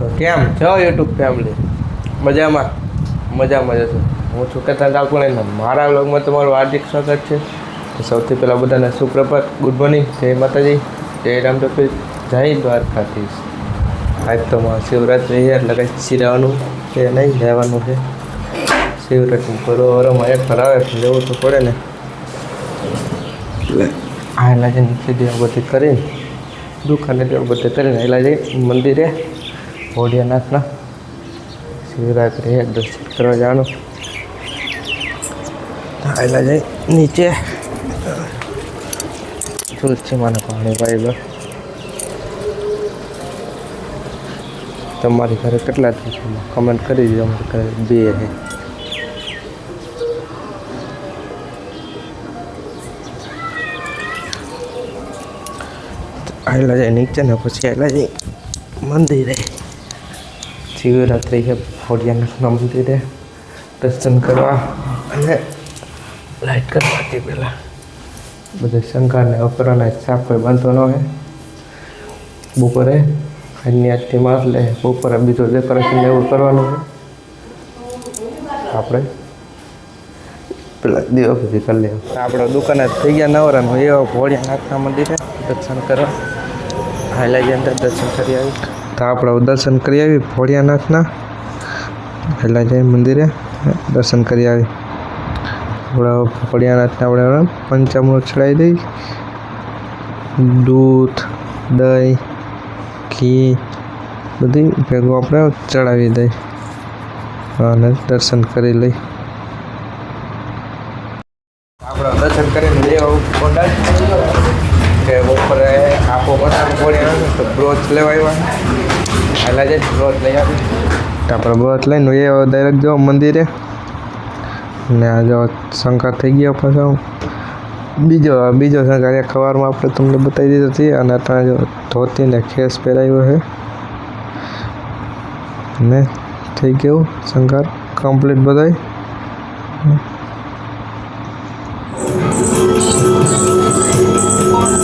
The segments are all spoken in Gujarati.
તો કેમ છો યુટ્યુબ ફેમિલી મજામાં? મજામાં જશો હું છું કેતન કાકુણે મારા વ્લોગમાં તમારું હાર્દિક સ્વાગત છે. સૌથી પહેલાં બધાને સુપ્રભાત. ગુડ મોર્નિંગ જય માતાજી. જય રામચક્ર જય દ્વારકાધીશ. આજ તો શિવરાત્રી છે, એટલે કંઈ સિરાવાનું કે નહીં, રહેવાનું છે. શિવરાત્રી બરોબરમાં એક ફરાવે જવું તો પડે ને. એટલે એના જઈને નીચે દેવા બધી કરીને, દુકાને દેવા બધી કરીને આયલા જઈ મંદિરે. ભોડિયાનાથના શિવરાત્રિ દર્શન કરવા જવાનું આયલા જઈ નીચે. તુલસી માના પાણી પાઈ તમારી ઘરે કેટલા છે કમેન્ટ કરી દીધો અમારી ઘરે બે છે. આવેલા જાય નીચે ને પછી આવેલા જાય મંદિરે. શિવરાત્રિ છે ભોડિયાનાથના મંદિરે દર્શન કરવા અને લાઈટ કરવાથી પહેલાં બધા શંકારને અપરાના સાપ કોઈ બાંધતો ન હોય બપોરે આજની આજથી માર લે બપોરે બીજું ડેકોરેશન એવું કરવાનું છે આપણે પેલા દીવા બધી કરી લેવું આપણે દુકાને થઈ ગયા નવરાનું એવા ભોળિયાનાથના મંદિરે દર્શન કરવા હાઈલા જઈ અંદર દર્શન કરી આવી તો આપણે દર્શન કરી આવી ભોળિયાનાથના. હાઈલા જઈ મંદિરે. દર્શન કરી આવી. આપણે ભોળિયાનાથને આપણે પંચામૃત ચડાવી દઈ. દૂધ, દહીં, ઘી બધી ભેગું આપણે ચડાવી દઈ. અને દર્શન કરી લઈ. આપણે દર્શન કરીને લેવા આવું કે બપોરે આપો બધા પડ્યા, તો બ્રોચ લેવા આવ્યા હાલા જાય બ્રોચ લઈ આવી તો આપણે બ્રોચ લઈને એ ડાયરેક્ટ જો મંદિરે ને આ જો શંકર થઈ ગયો પાછો બીજો બીજો શંકર એક સવારમાં આપણે તમને બતાવી દીધો છે અને અત્યારે જો ધોતીને ખેસ પહેરાવ્યો છે ને થઈ ગયું શંકર કમ્પ્લીટ બધાય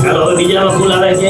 હાલો હવે બીજામાં ફૂલ આવે છે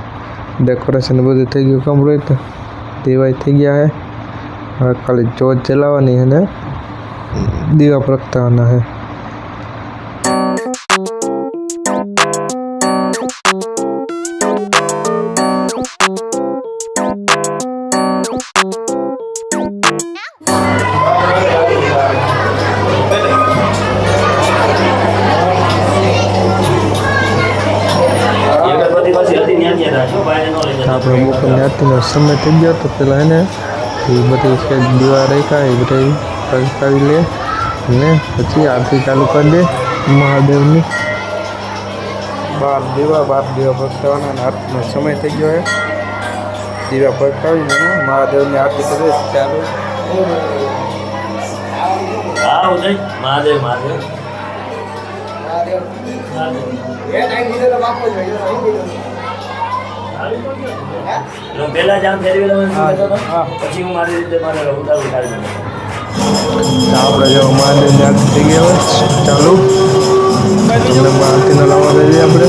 ડેકોરેશન બધું થઈ ગયું કમ્પ્લીટ દિવાળી થઈ ગયા છે હવે ખાલી જોત જલાવવાની છે ને દીવા પ્રગટાવવાના છે સમય થઈ ગયો તો પેલા એને એ બધી છે દીવા રાખ્યા એ બધા પ્રગટાવી લે ને પછી આરતી ચાલુ કરી દે મહાદેવની બાર દીવા બાર દીવા પ્રગટાવવાના અને આરતીનો સમય થઈ ગયો છે દીવા પ્રગટાવીને મહાદેવની આરતી કરે ચાલુ હા ઉદય મહાદેવ મહાદેવ એટલે હું પહેલા જ આમ ફેરવી લઉં એમ કહેતો હા. પછી હું મારી રીતે મારે ઉતાર ઉતારી આપણે જો મહાદેવની આરતી થઈ ગયા હોય ચાલુ. તમને આરતીનો લાવવા દઈએ આપણે.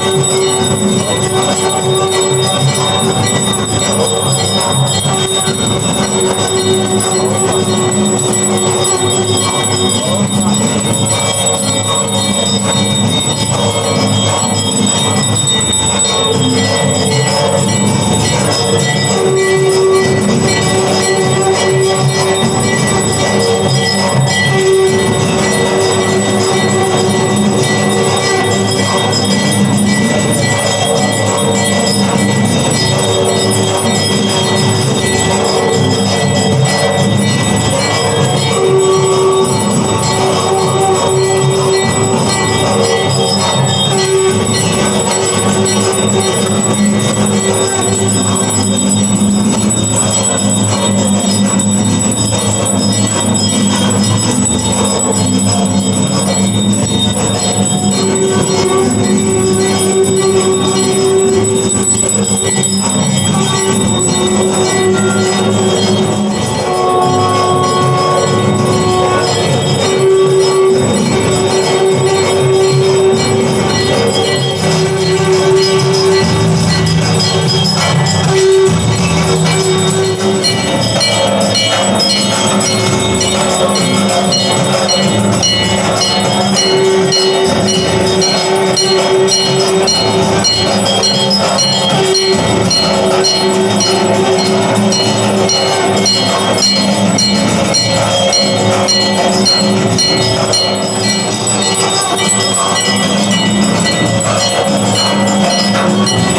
Thank you. Thank you. Thank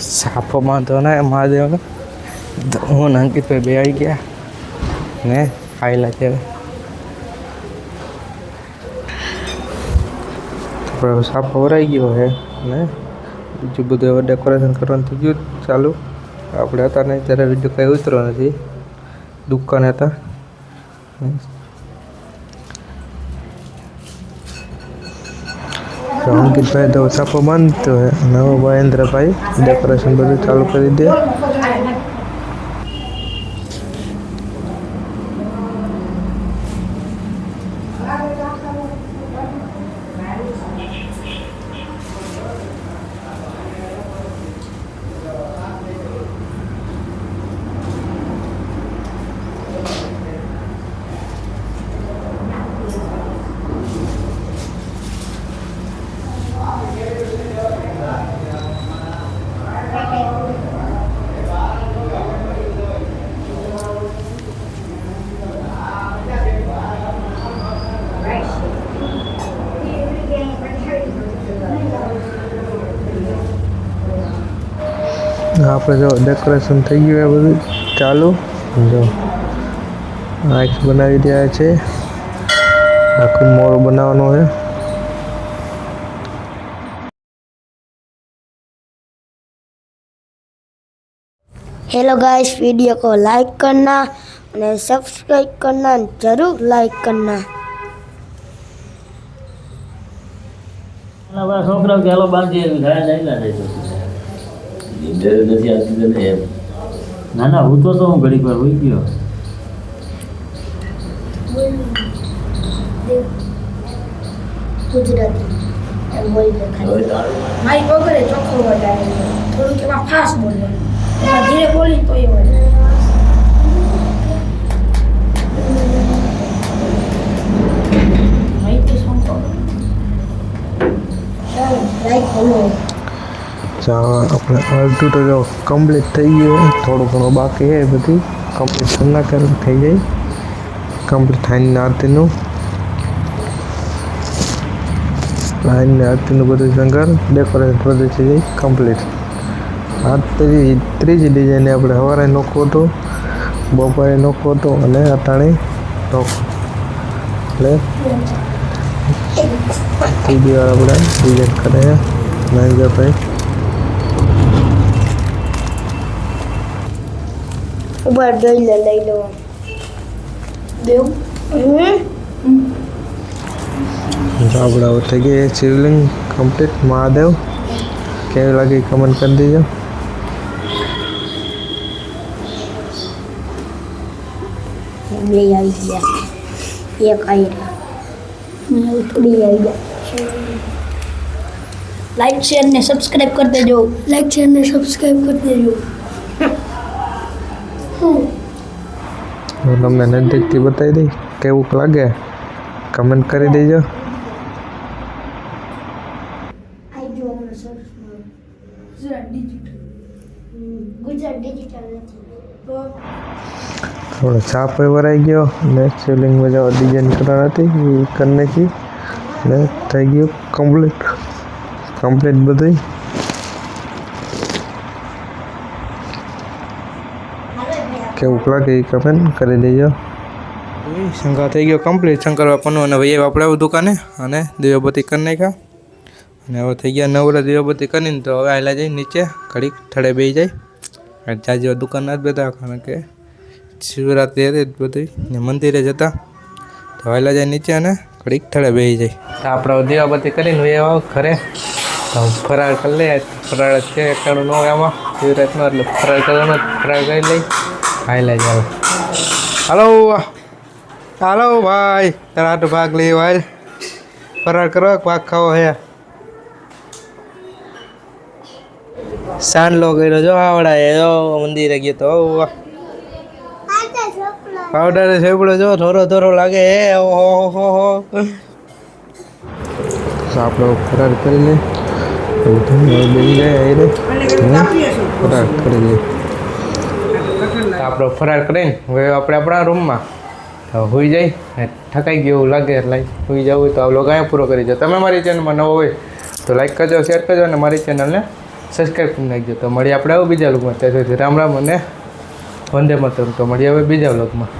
સાફો બાંધો ને, મહાદેવનો. હું અંકિતભાઈ બે આવી ગયા. ને આવેલા ત્યારે. આપણે સાફો વરાઈ ગયો છે ને? બીજું બધું હવે ડેકોરેશન કરવાનું થઈ ગયું ચાલુ. આપણે હતા ને ત્યારે વીડિયો કંઈ ઉતરો નથી. દુકાન હતા. અંકિતભાઈ તો સાપો બાંધતો હોય. નવો ભાઈ ઇન્દ્રભાઈ ડેકોરેશન બધું ચાલુ કરી દે. આપણે જો ડેકોરેશન થઈ ગયું એ બધું ચાલુ જો આઈસ બનાવી રહ્યા છે આખું મોર બનાવવાનો છે हेलो गाइस वीडियो को लाइक करना और सब्सक्राइब करना जरूर लाइक करना આપણા છોકરાઓ કે હાલો બાંધીએ એમ ઘરે ચાલ્યા જાય નથી આવતી તને એમ? ના ના હું તો તો હું ઘડીક વાર હોઈ ગયો. મારી પગલે ચોખ્ખો વધારે. થોડુંક એમાં ફાસ્ટ બોલવાનું. એમાં ધીરે બોલી તો એ વધારે માહિતી શું કહું ચાલો લાઈક કરો ચાલો આપણે અડધું તો જો કમ્પ્લીટ થઈ ગયું થોડું ઘણું બાકી છે એ બધી કમ્પ્લીટ કરી નાખે એટલે થઈ જાય કમ્પ્લીટ થઈને આરતીનું લાઈનને આરતીનું બધું શંકર ડેકોરેશન બધું થઈ જાય કમ્પ્લીટ આ ત્રીજી ત્રીજી ડિઝાઇન આપણે સવારે નોખો હતો બપોરે નોખો હતો અને અટાણે નોખો એટલે ત્રીજી વાર આપણે ડિઝાઇન કરે છે મહેન્દ્રભાઈ ઉપર જોઈ લે લઈ લો દેવું હમ જો આપણે હવે થઈ ગઈ શિવલિંગ કમ્પ્લીટ મહાદેવ કેવી લાગી કમેન્ટ કરી દેજો બે આવી ગયા એક આવી રહ્યા થોડી આવી ગયા લાઈક શેર ને સબસ્ક્રાઇબ કરી દેજો લાઈક શેર ને સબસ્ક્રાઇબ કરી દેજો હું તમને નજીકથી બતાવી દઈ કેવું લાગે કમેન્ટ કરી દેજો ગુજરાત ડિજિટલ નથી થોડો છાપ એ ભરાઈ ગયો ને શિવલિંગ બધા ડિઝાઇન કરવાની હતી એ કરી નાખી ને થઈ ગયું કમ્પ્લીટ કમ્પ્લીટ બધું કેવું લાગે એ કમેન્ટ કરી દેજો. શંકર થઈ ગયો કમ્પ્લીટ શંકર બાપાનું અને ભાઈએ આપણે દુકાને અને દીવાબત્તી કરી નાખ્યા. અને હવે થઈ ગયા નવરા દીવાબત્તી કરીને તો હવે આયલા જઈ નીચે, ઘડીક ઠળે બેસી જાય. જાજી દુકાન જ બધા કારણ કે શિવરાત્રિ હતી બધી, ને મંદિરે જતા. તો આયલા જાય નીચે અને ઘડીક ઠળે બેસી જાય. તો આપણે દીવાબત્તી કરીને હું એવા ઘરે. તો ફરાળ કરી લઈએ, ફરાળ છે, એકાણું ન હોય આમાં શિવરાતનો એટલે ફરાળ કરવાનો ફરાળ કરી લઈ આયલા જાવ હાલો. હાલો ભાઈ. તારા ભાગ લઈ ભાઈ. ફરાર કરો કે ભાગ ખાવો હે. સાંડલો કર્યો જો આવડા એ જો, મંદિરે ગયો તો. પાવડર સેપડો જો થોડો થોડો લાગે હે. ઓહો હો હો આપણો ફરાર કરી લે? ફરાર કરી લે આપણો ફરાર કરીને હવે આપણે આપણા રૂમમાં. હોઈ જાય થકાઈ ગયું એવું લાગે એટલે હોઈ જવું તો આ લોકો અહીંયા પૂરો કરી દો. તમે મારી ચેનલમાં નવો હોય તો લાઈક કરજો શેર કરજો અને મારી ચેનલને સબસ્ક્રાઈબ કરી નાખજો. તો મળીએ આપણે હવે બીજા લોકમાં ત્યાં સુધી રામ રામ અને વંદે માતરમ. તો મળીએ હવે બીજા લોકમાં